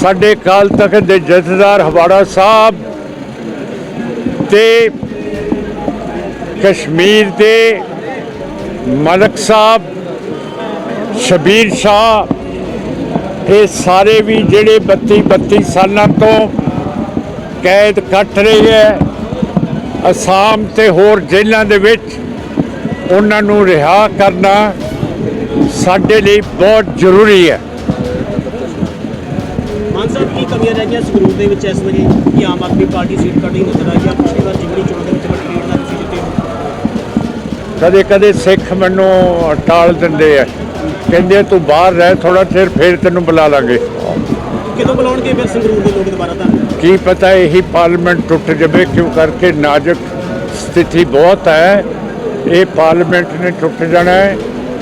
ਸਾਡੇ ਕਾਲ ਤਖ਼ਤ ਦੇ ਜਥੇਦਾਰ ਹਵਾੜਾ ਸਾਹਿਬ ਤੇ ਕਸ਼ਮੀਰ ਦੇ ਮਲਕ ਸਾਹਿਬ, ਸ਼ਬੀਰ ਸ਼ਾਹ, ਇਹ ਸਾਰੇ ਵੀ ਜਿਹੜੇ 32 32 ਸਾਲਾਂ ਤੋਂ ਕੈਦ ਕੱਟ ਰਹੇ ਹੈ, ਅਸਾਮ ਤੇ ਹੋਰ ਜੇਲ੍ਹਾਂ ਦੇ ਵਿੱਚ ਉਹਨਾਂ ਨੂੰ ਰਿਹਾ ਕਰਨਾ ਸਾਡੇ ਲਈ ਬਹੁਤ ਜ਼ਰੂਰੀ ਹੈ। ਮਾਨ ਸਾਹਿਬ ਕੀ ਕਮੀਆਂ ਰਹਿ ਗਈਆਂ ਸੰਗਰੂਰ ਦੇ ਵਿੱਚ ਇਸ ਵਾਰੀ ਕਿ ਆਮ ਆਦਮੀ ਪਾਰਟੀ ਸੀਟ ਕੱਢੀ ਨਜ਼ਰ ਆਈ ਆ? ਪਿਛਲੀ ਵਾਰ ਜਿਮਨੀ ਚੋਣ ਦੇ ਵਿੱਚ ਵੱਡੀ ਲੀਡ ਨਾਲ ਤੁਸੀਂ ਜਿੱਤੇ ਕਦੇ ਕਦੇ ਸਿੱਖ ਮੈਨੂੰ ਟਾਲ ਦਿੰਦੇ ਆ। ਕਹਿੰਦੇ ਤੂੰ ਬਾਹਰ ਰਹਿ ਥੋੜਾ ਚਿਰ ਫੇਰ ਤੈਨੂੰ ਬੁਲਾ ਲਾਂਗੇ। ਕਿਦੋਂ ਬੁਲਾਉਣਗੇ ਫਿਰ ਸੰਗਰੂਰ ਦੇ ਲੋਕ ਦੁਬਾਰਾ ਤੁਹਾਨੂੰ ਕੀ ਪਤਾ ਇਹੀ ਪਾਰਲੀਮੈਂਟ ਟੁੱਟ ਜਾਵੇ ਕਿਉਂ ਕਰਕੇ ਨਾਜ਼ੁਕ ਸਥਿਤੀ ਬਹੁਤ ਹੈ। ਇਹ ਪਾਰਲੀਮੈਂਟ ਨੇ ਟੁੱਟ ਜਾਣਾ ਹੈ।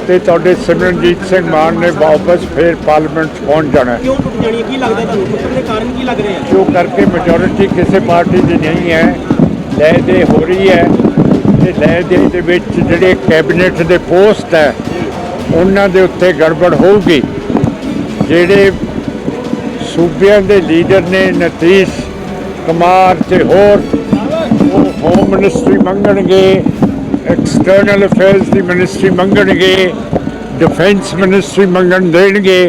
ਤੇ ਤੁਹਾਡੇ ਸਿਮਰਨਜੀਤ ਸਿੰਘ ਮਾਨ ਨੇ ਵਾਪਸ ਫੇਰ ਪਾਰਲੀਮੈਂਟ 'ਚ ਪਹੁੰਚ ਜਾਣਾ ਹੈ। ਕਿਉਂ ਟੁੱਟ ਜਾਣੀ ਹੈ ਕੀ ਲੱਗਦਾ ਤੁਹਾਨੂੰ? ਟੁੱਟਣ ਦੇ ਕਾਰਨ ਕੀ ਲੱਗ ਰਹੇ ਆ? ਜੋ ਕਰਕੇ ਮੈਜੋਰਿਟੀ ਕਿਸੇ ਪਾਰਟੀ ਦੀ ਨਹੀਂ ਹੈ ਲੈ ਦੇ ਹੋ ਰਹੀ ਹੈ ਤੇ ਲੈ ਦੇ ਦੇ ਵਿੱਚ ਜਿਹੜੇ ਕੈਬਨਿਟ ਦੇ ਪੋਸਟ ਹੈ ਉਹਨਾਂ ਦੇ ਉੱਤੇ ਗੜਬੜ ਹੋਊਗੀ। ਜਿਹੜੇ ਸੂਬਿਆਂ ਦੇ ਲੀਡਰ ਨੇ ਨਤੀਸ਼ ਕੁਮਾਰ ਤੇ ਹੋਰ ਉਹ ਹੋਮ ਮਿਨਿਸਟਰੀ ਮੰਗਣਗੇ। ਐਕਸਟਰਨਲ ਅਫੇਅਰਸ ਦੀ ਮਿਨਿਸਟਰੀ ਮੰਗਣਗੇ ਡਿਫੈਂਸ ਮਿਨਿਸਟਰੀ ਮੰਗਣ ਦੇਣਗੇ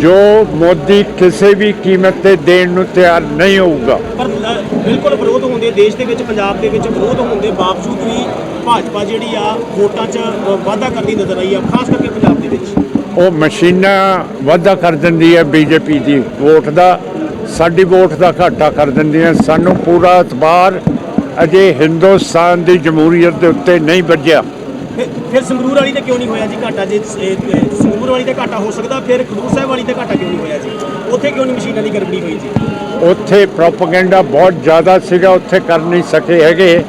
ਜੋ ਮੋਦੀ ਕਿਸੇ ਵੀ ਕੀਮਤ ਤੇ ਦੇਣ ਨੂੰ ਤਿਆਰ ਨਹੀਂ ਹੋਊਗਾ। ਪਰ ਬਿਲਕੁਲ ਵਿਰੋਧ ਹੁੰਦੇ ਦੇਸ਼ ਦੇ ਵਿੱਚ ਪੰਜਾਬ ਦੇ ਵਿੱਚ ਵਿਰੋਧ ਹੋਣ ਦੇ ਬਾਵਜੂਦ ਵੀ ਭਾਜਪਾ ਜਿਹੜੀ ਆ ਵੋਟਾਂ 'ਚ ਵਾਧਾ ਕਰਦੀ ਨਜ਼ਰ ਆਈ ਆ ਖਾਸ ਕਰਕੇ ਪੰਜਾਬ ਦੇ ਵਿੱਚ। ਉਹ ਮਸ਼ੀਨਾਂ ਵਾਧਾ ਕਰ ਦਿੰਦੀ ਹੈ ਬੀਜੇਪੀ ਦੀ ਵੋਟ ਦਾ ਸਾਡੀ ਵੋਟ ਦਾ ਘਾਟਾ ਕਰ ਦਿੰਦੀਆਂ ਸਾਨੂੰ ਪੂਰਾ ਇਤਬਾਰ ਅਜੇ ਹਿੰਦੁਸਤਾਨ ਦੀ ਜਮਹੂਰੀਅਤ ਦੇ ਉੱਤੇ ਨਹੀਂ ਵੱਜਿਆ। ਫਿਰ- ਫਿਰ ਸੰਗਰੂਰ ਵਾਲੀ ਤੇ ਕਿਉਂ ਨਹੀਂ ਹੋਇਆ ਜੀ ਘਾਟਾ? ਜੇ ਇਹ- ਇਹ ਸੰਗਰੂਰ ਵਾਲੀ ਤੇ ਘਾਟਾ ਹੋ ਸਕਦਾ ਫਿਰ ਖਡੂਰ ਸਾਹਿਬ ਵਾਲੀ ਤੇ ਘਾਟਾ ਕਿਉਂ ਨਹੀਂ ਹੋਇਆ ਜੀ? ਉੱਥੇ ਕਿਉਂ ਨਹੀਂ ਮਸ਼ੀਨਾਂ ਦੀ ਗੜਬੜੀ ਹੋਈ ਜੀ? ਉੱਥੇ ਪ੍ਰੋਪਗੈਂਡਾ ਬਹੁਤ ਜ਼ਿਆਦਾ ਸੀਗਾ ਉੱਥੇ ਕਰ ਨਹੀਂ ਸਕੇ ਹੈਗੇ।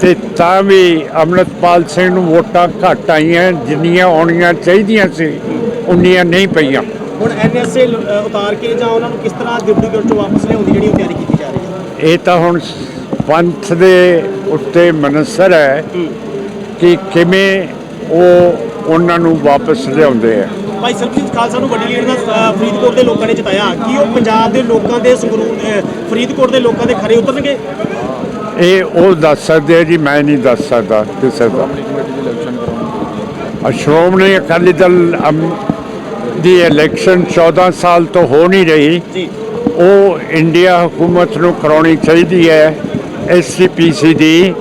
ਤੇ ਤਾਂ ਵੀ ਅਮਰਤਪਾਲ ਸਿੰਘ ਨੂੰ ਵੋਟਾਂ ਘੱਟ ਆਈਆਂ ਜਿੰਨੀਆਂ ਆਉਣੀਆਂ ਚਾਹੀਦੀਆਂ ਸੀ ਉਨੀਆਂ ਨਹੀਂ ਪਈਆਂ। ਹੁਣ ਐਨਐਸਏ ਉਤਾਰ ਕੇ ਜਾਂ ਉਹਨਾਂ ਨੂੰ ਕਿਸ ਤਰ੍ਹਾਂ ਡਿਪਟੀ ਚੋਂ ਵਾਪਸ ਲਿਆਉਣ ਦੀ ਜਿਹੜੀ ਉਹ ਤਿਆਰੀ ਕੀਤੀ ਜਾ ਰਹੀ ਹੈ? ਇਹ ਤਾਂ ਹੁਣ ਪੰਥ ਦੇ ਉੱਤੇ ਮਨਸਰ ਹੈ ਕਿ ਕਿਵੇਂ ਉਹ ਉਹਨਾਂ ਨੂੰ ਵਾਪਸ ਲਿਆਉਂਦੇ ਆ। ਭਾਈ ਸਰਬਜੀਤ ਖਾਲਸਾ ਨੂੰ ਵੱਡੀ ਲੀਡ ਅ, ਫਰੀਦਕੋਟ ਦੇ ਲੋਕਾਂ ਨੇ ਜਿਤਾਇਆ। ਕੀ ਉਹ ਪੰਜਾਬ ਦੇ ਲੋਕਾਂ ਦੇ ਸੰਗਰੂਰ ਫਰੀਦਕੋਟ ਦੇ ਲੋਕਾਂ ਦੇ ਖਰੇ ਉਤਰਨਗੇ? ਇਹ ਉਹ ਦੱਸ ਸਕਦੇ ਆ ਜੀ ਮੈਂ ਨਹੀਂ ਦੱਸ ਸਕਦਾ ਕਿਸੇ ਦਾ। ਸ਼੍ਰੋਮਣੀ ਅਕਾਲੀ ਦਲ ਦੀ ਇਲੈਕਸ਼ਨ 14 ਸਾਲ ਤੋਂ ਹੋ ਨਹੀਂ ਰਹੀ। ਉਹ ਇੰਡੀਆ ਹਕੂਮਤ ਨੂੰ ਕਰਾਉਣੀ ਚਾਹੀਦੀ ਹੈ। ਐਸਸੀਪੀਸੀ ਦੀ